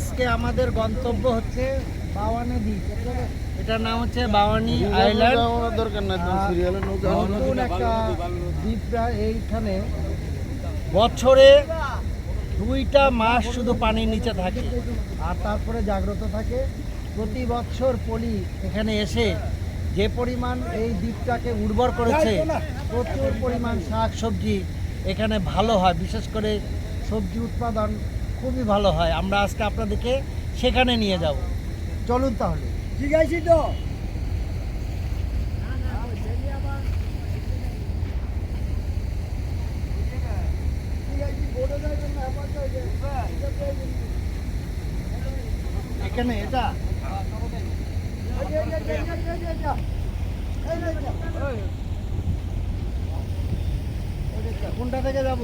আজকে আমাদের গন্তব্য হচ্ছে বাওয়ানি দ্বীপ এটার নাম হচ্ছে বাওয়ানি আইল্যান্ড দরকার নৌকা নতুন একটা দ্বীপটা এইখানে। বছরে দুইটা মাস শুধু পানির নিচে থাকে। আর তারপরে জাগ্রত থাকে। প্রতি বছর পলি এখানে এসে যে পরিমাণ এই দ্বীপটাকে উর্বর করেছে, প্রচুর পরিমাণ শাক সবজি এখানে ভালো হয়। বিশেষ করে সবজি উৎপাদন খুবই ভালো হয়। আমরা আজকে আপনাদেরকে সেখানে নিয়ে যাব। চলুন তাহলে। ঠিক আছে তো। এখানে এটা? কোনটা থেকে যাব?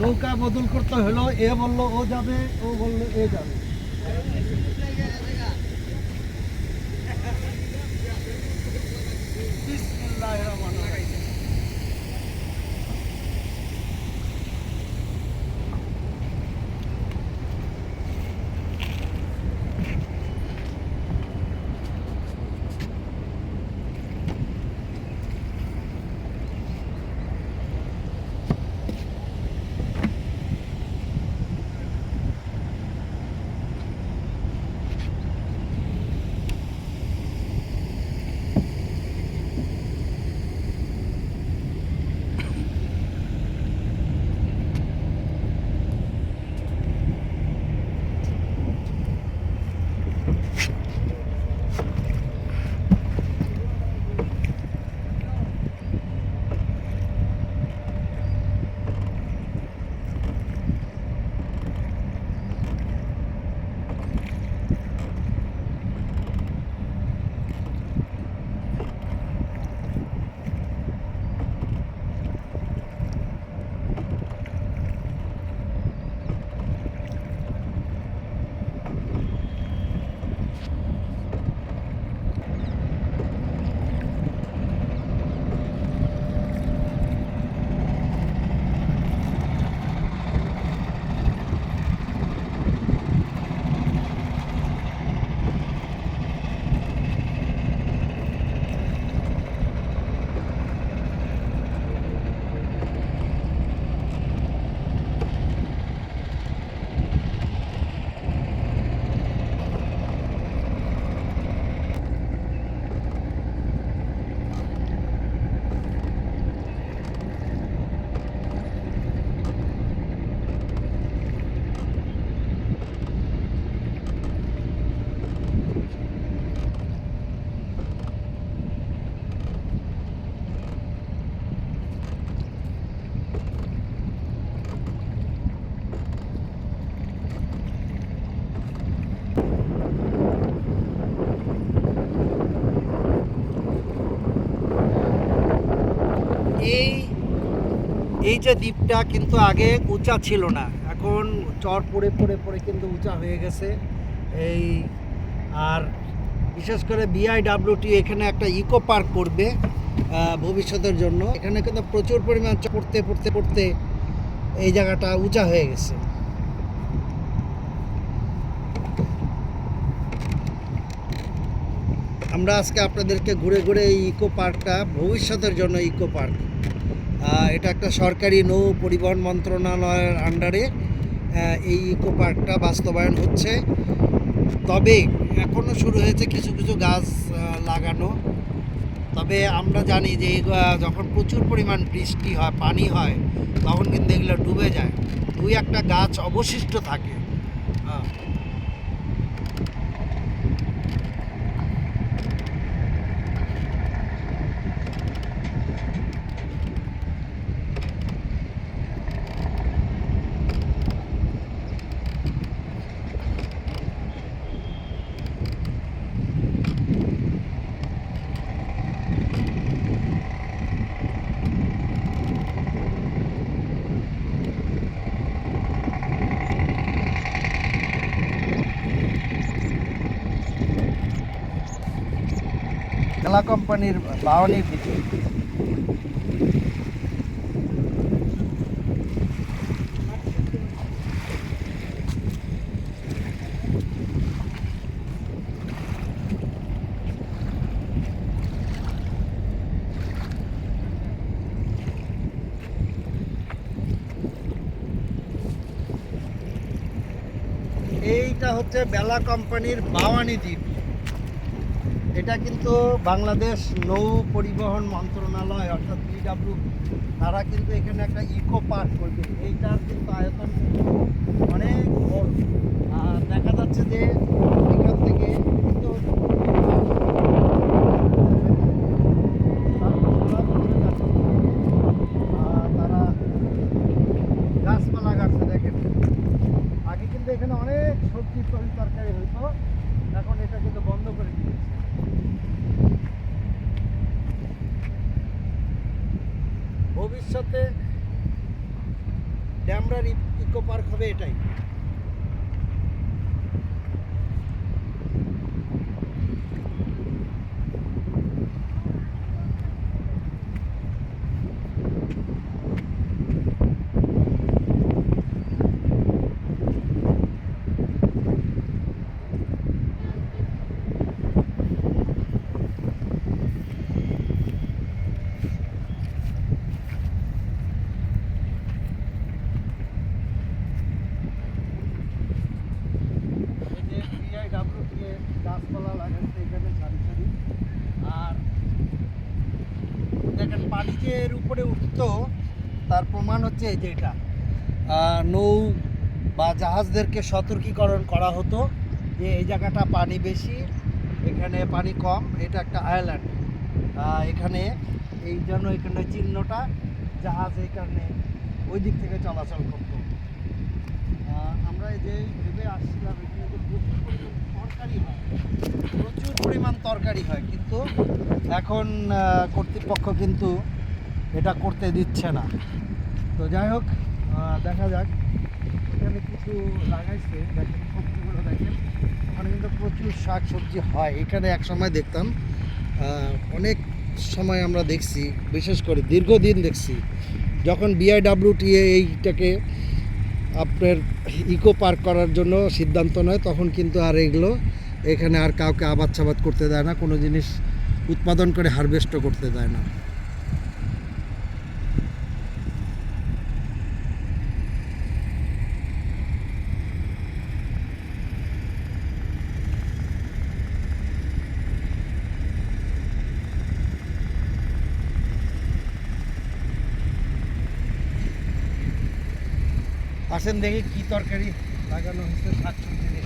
নৌকা বদল করতে হলো এ বলল ও যাবে ও বলল এ যাবে। এই যে দ্বীপটা কিন্তু আগে উঁচা ছিল না, এখন চর পড়ে পড়ে পড়ে কিন্তু উঁচা হয়ে গেছে। এই আর বিশেষ করে বিআইডাব্লিউটি এখানে একটা ইকো পার্ক করবে ভবিষ্যতের জন্য। এখানে কিন্তু প্রচুর পরিমাণ পড়তে পড়তে পড়তে এই জায়গাটা উঁচা হয়ে গেছে। আমরা আজকে আপনাদেরকে ঘুরে ঘুরে এই ইকো পার্কটা ভবিষ্যতের জন্য ইকো পার্ক এটা একটা সরকারি নৌ পরিবহন মন্ত্রণালয়ের আন্ডারে এই ইকো পার্কটা বাস্তবায়ন হচ্ছে। তবে এখনও শুরু হয়েছে কিছু কিছু গাছ লাগানো। তবে আমরা জানি যে যখন প্রচুর পরিমাণ বৃষ্টি হয়, পানি হয়, তখন কিন্তু এগুলো ডুবে যায়। দুই একটা গাছ অবশিষ্ট থাকে হ্যাঁ বেলা কোম্পানির বাওয়ানি ভিটি এইটা হচ্ছে বেলা কোম্পানির বাওয়ানি দ্বীপ। এটা কিন্তু বাংলাদেশ নৌ পরিবহন মন্ত্রণালয়, অর্থাৎ বিডাব্লিউ তারা কিন্তু এখানে একটা ইকো পার্ক করবে। এইটার কিন্তু আয়তন অনেক বড়। দেখা যাচ্ছে যে এখান থেকে কিন্তু আহ, তারা গাছপালা গাছছে দেখেন আগে কিন্তু এখানে অনেক সবজি তরি তরকারি হইতো এখন এটা কিন্তু বন্ধ করে দিয়েছে ভবিষ্যতে ড্যামরার ইকো পার্ক হবে এটাই এই যে বিআইডাব্লিউটিএ গাছপালা লাগাচ্ছে এখানে সারি সারি আর দেখেন পানি যে এর উঠতো তার প্রমাণ হচ্ছে এই যে এটা। নৌ বা জাহাজদেরকে সতর্কীকরণ করা হতো যে এই জায়গাটা পানি বেশি, এখানে পানি কম, এটা একটা আইল্যান্ড এখানে এই জন্য এখানে চিহ্নটা জাহাজ এই কারণে ওই দিক থেকে চলাচল করতো। আমরা এই যে ভেবে আসছিলাম, এখানে যে প্রচুর পরিমাণ তরকারি হয়। প্রচুর পরিমাণ তরকারি হয়, কিন্তু এখন কর্তৃপক্ষ কিন্তু এটা করতে দিচ্ছে না। তো যাই হোক দেখা যাক। এখানে কিছু লাগাইছে, দেখেন, সবজিগুলো দেখেন। ওখানে কিন্তু প্রচুর শাক সবজি হয়। এখানে এক সময় দেখতাম অনেক সময় আমরা দেখছি, বিশেষ করে দীর্ঘদিন দেখছি, যখন বিআইডাব্লিউটিএ এইটাকে আপনার ইকো পার্ক করার জন্য সিদ্ধান্ত নেয়, তখন কিন্তু আর এগুলো এখানে আর কাউকে আবাদ সাবাদ করতে দেয় না, কোনো জিনিস উৎপাদন করে হারভেস্টও করতে দেয় না। আসেন দেখি কি তরকারি লাগানো হয়েছে শাক সবজি দিয়ে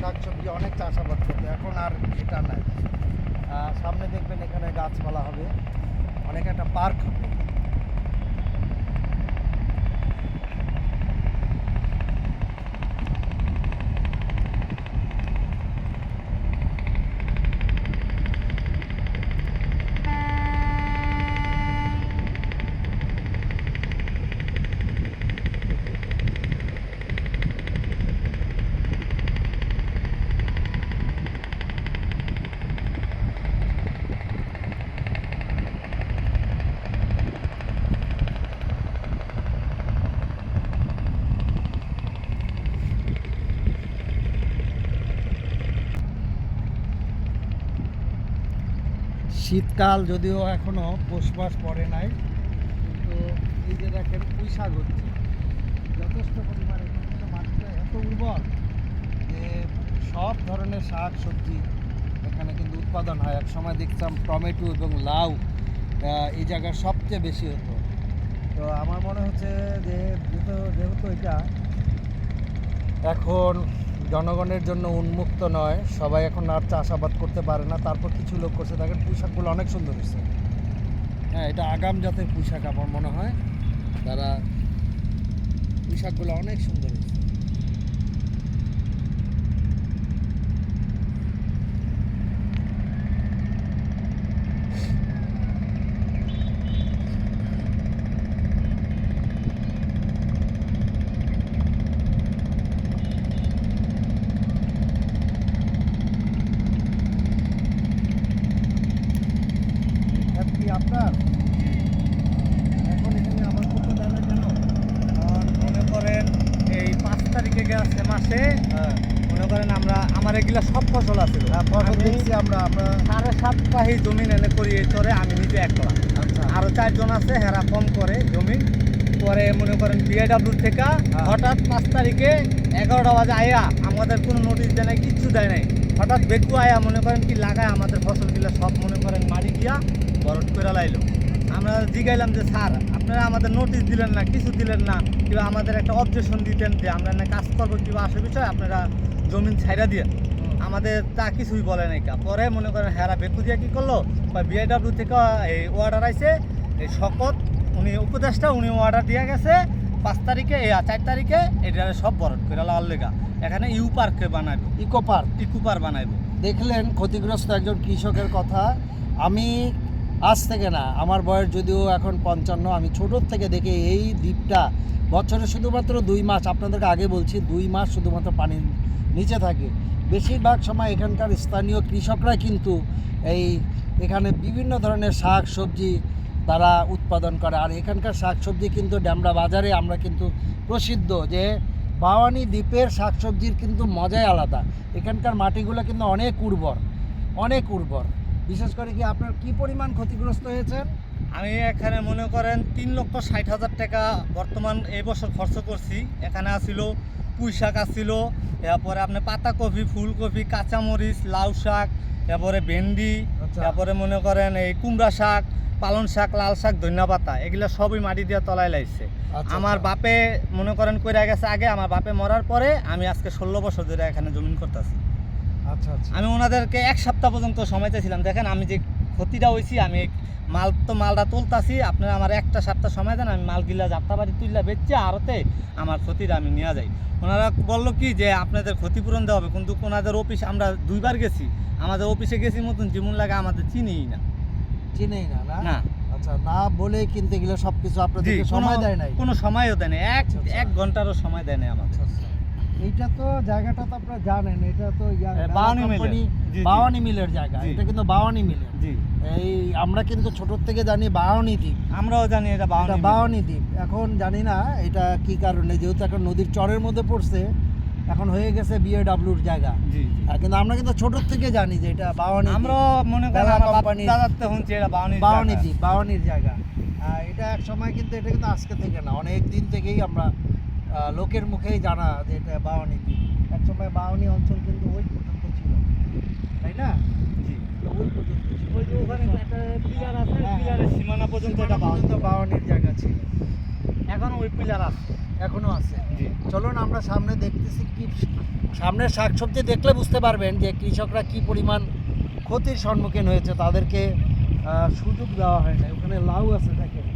শাকসবজি অনেক চাষাবাদ করতো এখন আর এটা নাই আহ, সামনে দেখবেন এখানে গাছপালা হবে অনেক একটা পার্ক হবে শীতকাল যদিও এখনও পৌষ পড়ে নাই, কিন্তু এই যে দেখেন পুঁই শাক হচ্ছে, যথেষ্ট পরিমাণে, কিন্তু মাটিটা এত উর্বর যে সব ধরনের শাক সবজি এখানে কিন্তু উৎপাদন হয়। এক সময় দেখতাম টমেটো এবং লাউ এই জায়গার সবচেয়ে বেশি হতো। তো আমার মনে হচ্ছে যে যেহেতু যেহেতু এটা এখন জনগণের জন্য উন্মুক্ত নয়। সবাই এখন আর চাষাবাদ করতে পারে না। তারপর কিছু লোক করছে। দেখেন, পোশাকগুলো অনেক সুন্দর হয়েছে। হ্যাঁ এটা আগাম জাতের পোশাক আমার মনে হয়। তারা পোশাকগুলো অনেক সুন্দর হয়েছে এটা কি আপনার এখন এখানে আবার করতে দেয় না কেন আর মনে করেন এই পাঁচ তারিখে গেছে মাসে হ্যাঁ মনে করেন আমরা আমার এগুলা সব ফসল আছে হ্যাঁ, ফসল আমি দেখছি আমরা আমরা সাড়ে সাত পাহি জমি এনে করি এই চরে আমি নিজে একলা আচ্ছা আরও চারজন আছে হেরা কম করে জমি। পরে মনে করেন বিআইডাব্লিউ থেকে হ্যাঁ। হঠাৎ পাঁচ তারিখে এগারোটা বাজে আয়া আমাদের কোনো নোটিশ দেয় নাই কিচ্ছু দেয় নাই। হঠাৎ বেকু আয়া মনে করেন কি লাগায় আমাদের ফসলগুলো সব মনে করেন মারি গিয়া বরট করে লাইলো। আমরা জিগাইলাম যে স্যার আপনারা আমাদের নোটিশ দিলেন না কিছু দিলেন না কিংবা আমাদের একটা অবজেকশন দিতেন যে আমরা না কাজ করব কিংবা আসে বিষয় আপনারা জমিন ছাইরা দিয়ে। আমাদের তা কিছুই বলে নাই পরে মনে করেন হেরা বেকু দিয়া কি করল বা বিআইডাব্লিউ থেকে এই অর্ডার আইছে এই শকত উনি উপদেষ্টা উনি অর্ডার দিয়ে গেছে। পাঁচ তারিখে এই চার তারিখে এটা সব বরট করে লাল লেগা। এখানে ইউ পার্কে বানাইব। Eco park. ইকো পার্ক বানাইব। দেখলেন ক্ষতিগ্রস্ত একজন কৃষকের কথা। আমি আজ থেকে না আমার বয়স যদিও এখন পঞ্চান্ন আমি ছোটোর থেকে দেখে এই দ্বীপটা বছরে শুধুমাত্র দুই মাস আপনাদেরকে আগে বলছি দুই মাস শুধুমাত্র পানির নিচে থাকে। বেশিরভাগ সময় এখানকার স্থানীয় কৃষকরা কিন্তু এই এখানে বিভিন্ন ধরনের শাক সবজি তারা উৎপাদন করে। আর এখানকার শাক সবজি কিন্তু ড্যামরা বাজারে আমরা কিন্তু প্রসিদ্ধ যে বাওয়ানি দ্বীপের শাকসবজির কিন্তু মজাই আলাদা। এখানকার মাটিগুলো কিন্তু অনেক উর্বর অনেক উর্বর। বিশেষ করে কি আপনার কি পরিমাণ ক্ষতিগ্রস্ত হয়েছেন আমি এখানে মনে করেন তিন লক্ষ ষাট হাজার টাকা বর্তমান এই বছর খরচ করছি। এখানে আসিল পুঁই শাক আসিল এরপরে আপনার পাতাকপি ফুলকপি কাঁচামরিচ লাউ শাক এরপরে ভেন্ডি আচ্ছা। তারপরে মনে করেন এই কুমড়া শাক পালন শাক লাল শাক ধনিয়া পাতা এগুলো সবই মাটি দিয়ে তলায় লাগছে আচ্ছা, আমার আচ্ছা। বাপে মনে করেন কইরা গেছে আগে আমার বাপে মরার পরে আমি আজকে ষোলো বছর ধরে এখানে জমিন করতেছি। আচ্ছা আচ্ছা। আমি ওনাদেরকে এক সপ্তাহ পর্যন্ত সময় চাইছিলাম দেখেন আমি যে ক্ষতিটা হয়েছি আমি মাল তো মালটা তুলতাছি আপনারা আমার একটা সপ্তাহ সময় দেন আমি মালগুলা যাত্রা বাড়ি তুললা বেচছে আরতে আমার ক্ষতিটা আমি নিয়ে যাই। ওনারা বলল কি যে আপনাদের ক্ষতিপূরণ দেওয়া হবে কিন্তু ওনাদের অফিস আমরা দুইবার গেছি আমাদের অফিসে গেছি মতন যেমন লাগে আমাদের চিনিই না। চিনেই না না? আচ্ছা না বলে কিনতে গেলে সব কিছু আপনাদেরকে সময় দেয় নাই? কোনো সময়ও দেয় না এক আচ্ছা, আচ্ছা। এক ঘন্টারও সময় দেয় না আমাদের। আচ্ছা। এইটা তো জায়গাটা তো আপনারা জানেন এটা তো বাওয়ানি মিলের। বাওয়ানি মিলের জায়গা এটা কিন্তু বাওয়ানি মিলের জি। এই আমরা কিন্তু ছোটোর থেকে জানি বাওয়ানি দ্বীপ। আমরাও জানি এটা বাওয়ানি দ্বীপ। এখন জানি না এটা কি কারণে যেহেতু এখন নদীর চরের মধ্যে পড়ছে এখন হয়ে গেছে বিএডাব্লিউর জায়গা। আর কিন্তু আমরা কিন্তু ছোটোর থেকে জানি যে এটা বাওয়ানি। আমরাও মনে আমার বাপ কোম্পানি- এটা বাউনি বাওয়ানি দ্বীপ বাওয়ানির জায়গা। এটা এক সময় কিন্তু এটা কিন্তু আজকে থেকে না অনেক দিন থেকেই আমরা লোকের মুখেই জানা যে এটা বাওয়ানি দ্বীপ। এক সময় বাওয়ানি অঞ্চল কিন্তু ওই পর্যন্ত ছিল তাই না? জি। ওই পর্যন্ত ওই ওখানে একটা পিলার আছে পিলারের সীমানা পর্যন্ত এটা বাওয়ানির জায়গা ছিল। এখন ওই পিলার আছে। এখনও আছে। চলুন আমরা সামনে দেখতেছি কি সামনে শাকসবজি দেখলে বুঝতে পারবেন যে কৃষকরা কি পরিমাণ ক্ষতির সম্মুখীন হয়েছে তাদেরকে সুযোগ দেওয়া হয় না ওখানে লাউ আছে দেখেন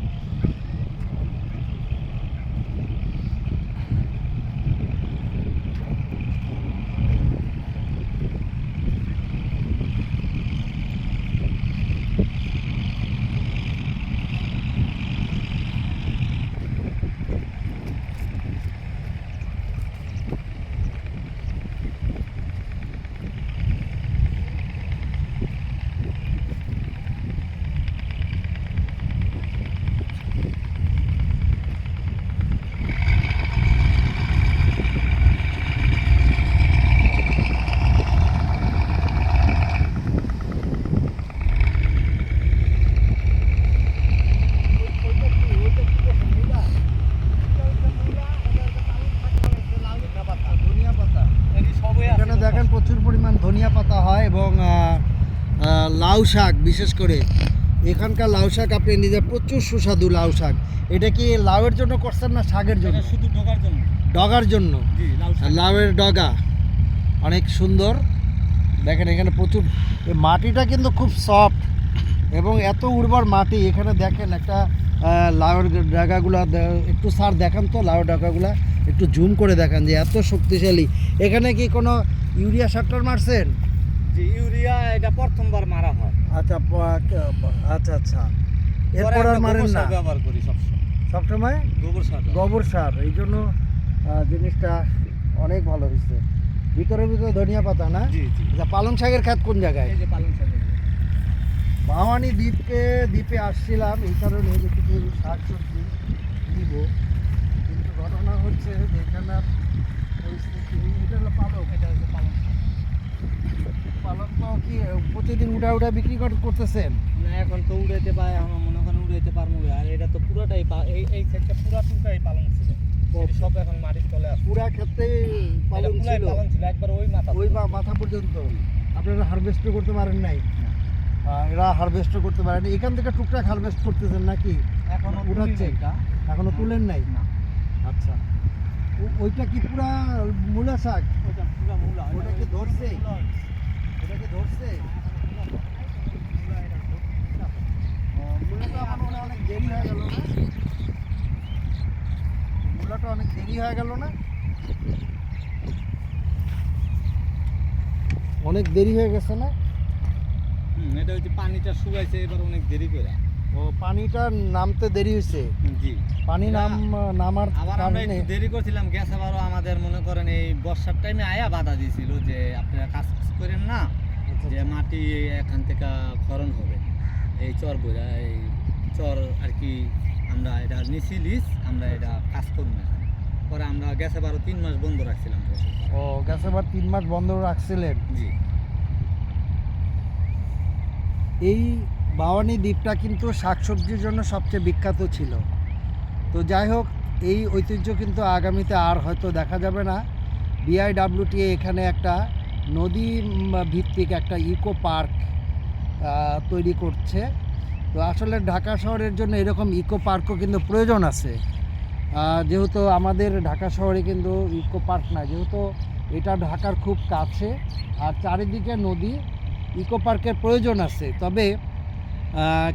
ধনিয়া পাতা এটি সবই আছে এখানে দেখেন প্রচুর পরিমাণ ধনিয়া পাতা হয় এবং আহ, আহ, লাউ শাক বিশেষ করে। এখানকার লাউ শাক আপনি নিজে প্রচুর সুস্বাদু লাউ শাক এটা কি লাউয়ের জন্য করছেন না শাকের জন্য? শুধু ঢোকার জন্য। ডগার জন্য? লাউয়ের ডগা। অনেক সুন্দর। দেখেন এখানে প্রচুর মাটিটা কিন্তু খুব সফট এবং এত উর্বর মাটি। এখানে দেখেন একটা লাউয়ের ডাগাগুলো একটু সার দেখান তো লাউয়ের ডাগাগুলো। একটু জুম করে দেখান যে এত শক্তিশালী। এখানে কি কোনো ইউরিয়া সারটার মারছেন? ইউরিয়া এটা প্রথমবার মারা হয়। আচ্ছা আচ্ছা আচ্ছা। এরপর আর মারেন না? ব্যবহার করি সবসময়। সবসময়? গোবর সার গোবর সার এই জন্য জিনিসটা অনেক ভালো হয়েছে। ভিতরে ভিতরে ধনিয়া পাতা না? আচ্ছা পালং শাকের খাত কোন জায়গায়? এই যে পালং শাক এই যে। ভাওয়ানি দ্বীপকে দ্বীপে আসছিলাম এই কারণে যে কিছু শাক সবজি নিব। কিন্তু ঘটনা হচ্ছে যে এখানে পরিস্থিতি এটা হলো পালক এটা হচ্ছে পালং। পালক তো কি প্রতিদিন উঠা উঠা বিক্রি করতেছেন? না এখন তো উড়াইতে পারে আমার মনে করেন উড়াইতে পারব আর এটা তো পুরোটাই এই এই সাইডটা পুরাটুকাই পালং ছিল। সব এখন মাটির তলে আছে। পুরা ক্ষেত্রে পালং ছিল। পালং ছিল একবার ওই মাথা ওই মাথা পর্যন্ত। আপনারা হারভেস্ট করতে পারেন নাই? এরা হারভেস্ট করতে পারেন। এখান থেকে টুকটাক হারভেস্ট করতেছেন নাকি? এখনও উঠাচ্ছে এখনও তুলেন নাই? না। আচ্ছা। ওইটা কি পুরা মূলা শাক? ওটা পুরা মূলা ওটা কি ধরছে? অনেক দেরি হয়ে গেল না? অনেক দেরি হয়ে গেল না? অনেক দেরি হয়ে গেছে না? এটা হচ্ছে পানিটা শুকাইছে এবার অনেক দেরি করে। ও পানিটা নামতে দেরি হয়েছে? জি। পানি নাম নামার আবার আমরা একটু দেরি করছিলাম গ্যাস আবারও আমাদের মনে করেন এই বর্ষার টাইমে আয়া বাধা দিয়েছিল যে আপনারা কাজ করেন না আচ্ছা, যে মাটি এখান থেকে খরণ হবে। এই চর বোঝা এই চর আর কি আমরা এটা নিছি লিস আমরা এটা কাজ করব না। পরে আমরা গ্যাস আবারও তিন মাস বন্ধ রাখছিলাম ও গ্যাস এবার তিন মাস বন্ধ রাখছিলেন? জি। এই বাওয়ানি দ্বীপটা কিন্তু শাকসবজির জন্য সবচেয়ে বিখ্যাত ছিল। তো যাই হোক এই ঐতিহ্য কিন্তু আগামীতে আর হয়তো দেখা যাবে না। বিআইডাব্লিউটি এখানে একটা নদী ভিত্তিক একটা ইকো পার্ক তৈরি করছে। তো আসলে ঢাকা শহরের জন্য এরকম ইকো পার্কও কিন্তু প্রয়োজন আছে। যেহেতু আমাদের ঢাকা শহরে কিন্তু ইকো পার্ক না, যেহেতু এটা ঢাকার খুব কাছে, আর চারিদিকে নদী, ইকো পার্কের প্রয়োজন আছে। তবে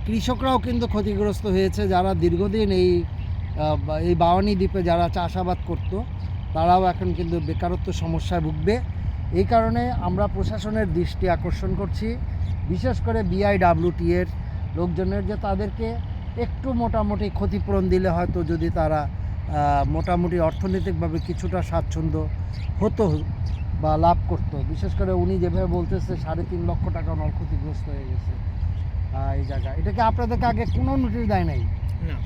কৃষকরাও কিন্তু ক্ষতিগ্রস্ত হয়েছে। যারা দীর্ঘদিন এই এই বাওয়ানি দ্বীপে যারা চাষাবাদ করত, তারাও এখন কিন্তু বেকারত্ব সমস্যায় ভুগবে। এই কারণে আমরা প্রশাসনের দৃষ্টি আকর্ষণ করছি, বিশেষ করে বিআইডাব্লিউটি এর লোকজনের যে তাদেরকে একটু মোটামুটি ক্ষতিপূরণ দিলে হয়তো যদি তারা মোটামুটি অর্থনৈতিকভাবে কিছুটা স্বাচ্ছন্দ্য হতো বা লাভ করতো। বিশেষ করে উনি যেভাবে বলতেছে, সাড়ে তিন লক্ষ টাকা ওনার ক্ষতিগ্রস্ত হয়ে গেছে এই জায়গা এটাকে আপনাদেরকে আগে কোনো নোটিশ দেয় নাই? না।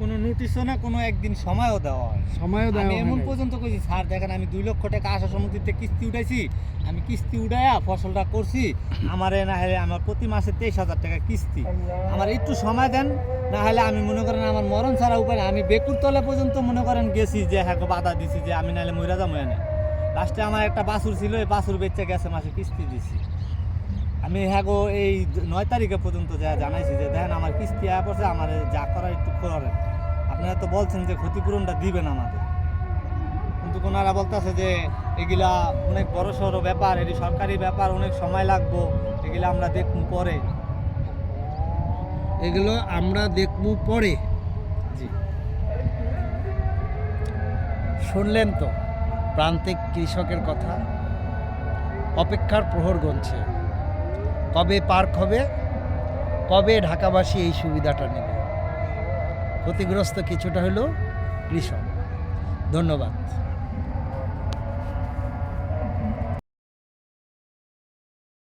কোনো নোটিশও না কোনো একদিন সময়ও দেওয়া হয় সময়ও দেয় আমি এমন পর্যন্ত কইছি স্যার দেখেন আমি দুই লক্ষ টাকা আশা সমিতিতে কিস্তি উঠাইছি। আমি কিস্তি উঠাইয়া ফসলটা করছি। আমার না হলে আমার প্রতি মাসে তেইশ হাজার টাকা কিস্তি। আমার একটু সময় দেন না হলে আমি মনে করেন আমার মরণ ছাড়া উপায়। আমি বেকুর তলে পর্যন্ত মনে করেন গেছি যে হ্যাঁ বাধা দিছি যে আমি নাহলে মইরা যাব এনে। লাস্টে আমার একটা বাছুর ছিল এই বাছুর বেচে গেছে মাসে কিস্তি দিছি। আমি হ্যাঁ গো এই নয় তারিখে পর্যন্ত যা জানাইছি যে দেখেন আমার কিস্তি আয়া পড়ছে আমার যা করার একটু করেন। আপনারা তো বলছেন যে ক্ষতিপূরণটা দিবেন আমাদের। কিন্তু ওনারা বলতেছে যে এগুলা অনেক বড় সড়ো ব্যাপার এটি সরকারি ব্যাপার অনেক সময় লাগবো। এগুলা আমরা দেখব পরে। এগুলো আমরা দেখব পরে। জি। শুনলেন তো প্রান্তিক কৃষকের কথা? অপেক্ষার প্রহর গুনছে। কবে পার্ক হবে? কবে ঢাকাবাসী এই সুবিধাটা নেবে? ক্ষতিগ্রস্ত কিছুটা হলো কৃষক। ধন্যবাদ।